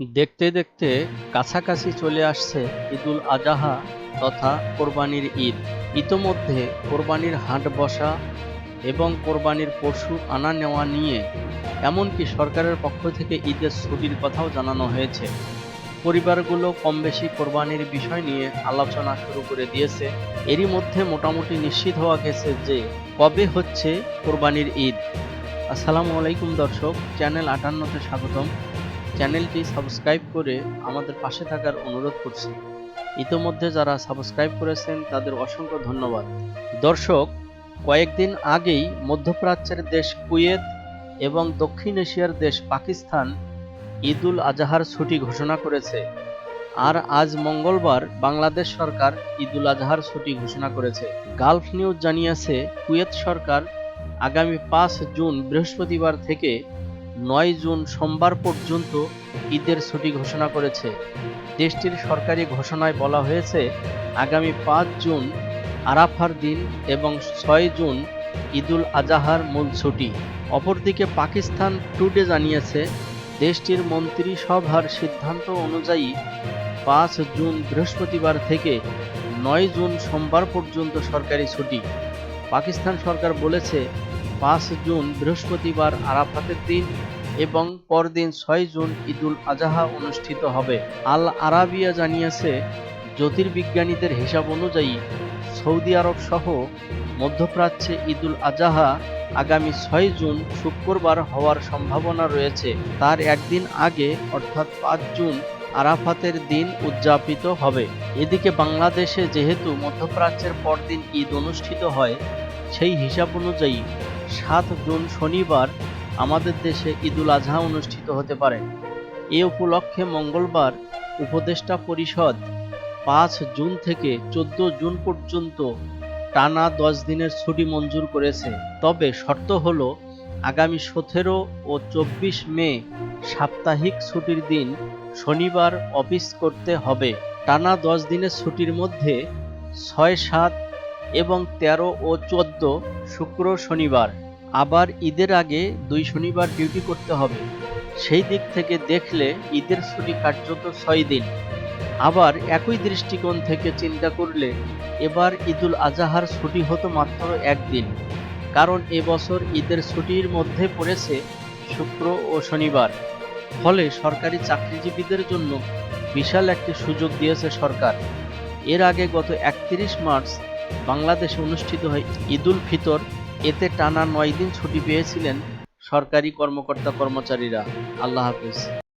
দেখতে দেখতে কাছাকাছি চলে আসছে ঈদুল আজাহা তথা কোরবানির ঈদ। ইতোমধ্যে কোরবানির হাট বসা এবং কোরবানির পশু আনা নেওয়া নিয়ে এমনকি সরকারের পক্ষ থেকে ঈদের ছুটির কথাও জানানো হয়েছে। পরিবারগুলো কম বেশি কোরবানির বিষয় নিয়ে আলোচনা শুরু করে দিয়েছে। এরই মধ্যে মোটামুটি নিশ্চিত হওয়া গেছে যে কবে হচ্ছে কোরবানির ঈদ। আসসালামু আলাইকুম দর্শক, চ্যানেল আটান্নতে স্বাগতম। চ্যানেলটি সাবস্ক্রাইব করে আমাদের পাশে থাকার অনুরোধ করছি। ইতোমধ্যে যারা সাবস্ক্রাইব করেছেন, তাদের অসংখ্য ধন্যবাদ। দর্শক, কয়েকদিন আগেই মধ্যপ্রাচ্যের দেশ কুয়েত এবং দক্ষিণ এশিয়ার দেশ পাকিস্তান ঈদুল আজহার ছুটি ঘোষণা করেছে। আর আজ মঙ্গলবার বাংলাদেশ সরকার ঈদুল আজহার ছুটি ঘোষণা করেছে। গালফ নিউজ জানিয়েছে, কুয়েত সরকার আগামী পাঁচ জুন বৃহস্পতিবার থেকে নয় জুন সোমবার পর্যন্ত ঈদের ছুটি ঘোষণা করেছে। দেশটির সরকারি ঘোষণায় বলা হয়েছে, আগামী পাঁচ জুন আরাফার দিন এবং ছয় জুন ঈদুল আজাহার মূল ছুটি। অপরদিকে পাকিস্তান টুডে জানিয়েছে, দেশটির মন্ত্রিসভার সিদ্ধান্ত অনুযায়ী পাঁচ জুন বৃহস্পতিবার থেকে নয় জুন সোমবার পর্যন্ত সরকারি ছুটি। পাকিস্তান সরকার বলেছে পাঁচ জুন বৃহস্পতিবার আরাফাতের দিন এবং পরদিন ছয় জুন ঈদুল আজাহা অনুষ্ঠিত হবে। আল আরাবিয়া জানিয়েছে, জ্যোতির্বিজ্ঞানীদের হিসাব অনুযায়ী সৌদি আরব সহ মধ্যপ্রাচ্যে ঈদুল আজাহা আগামী ছয় জুন শুক্রবার হওয়ার সম্ভাবনা রয়েছে। তার একদিন আগে, অর্থাৎ পাঁচ জুন আরাফাতের দিন উদযাপিত হবে। এদিকে বাংলাদেশে যেহেতু মধ্যপ্রাচ্যের পরদিন ঈদ অনুষ্ঠিত হয়, সেই হিসাব অনুযায়ী সাত জুন শনিবার আমাদের দেশে ঈদুল আজহা অনুষ্ঠিত হতে পারে। এ উপলক্ষে মঙ্গলবার উপদেষ্টা পরিষদ পাঁচ জুন থেকে চোদ্দ জুন পর্যন্ত টানা দশ দিনের ছুটি মঞ্জুর করেছে। তবে শর্ত হলো, আগামী সতেরো ও চব্বিশ মে সাপ্তাহিক ছুটির দিন শনিবার অফিস করতে হবে। টানা দশ দিনের ছুটির মধ্যে ছয় সাত এবং তেরো ও চোদ্দ শুক্র শনিবার। আবার ঈদের আগে দুই শনিবার ডিউটি করতে হবে। সেই দিক থেকে দেখলে ঈদের ছুটি কার্যত ছয় দিন। আবার একই দৃষ্টিকোণ থেকে চিন্তা করলে এবার ঈদুল আজাহার ছুটি হতো মাত্র একদিন। কারণ এবছর ঈদের ছুটির মধ্যে পড়েছে শুক্র ও শনিবার। ফলে সরকারি চাকরিজীবীদের জন্য বিশাল একটি সুযোগ দিয়েছে সরকার। এর আগে গত একত্রিশ মার্চ বাংলাদেশে অনুষ্ঠিত হয় ঈদুল ফিতর। এতে টানা নয় দিন ছুটি পেয়েছিলেন সরকারি কর্মকর্তা কর্মচারীরা আল্লাহ হাফিজ।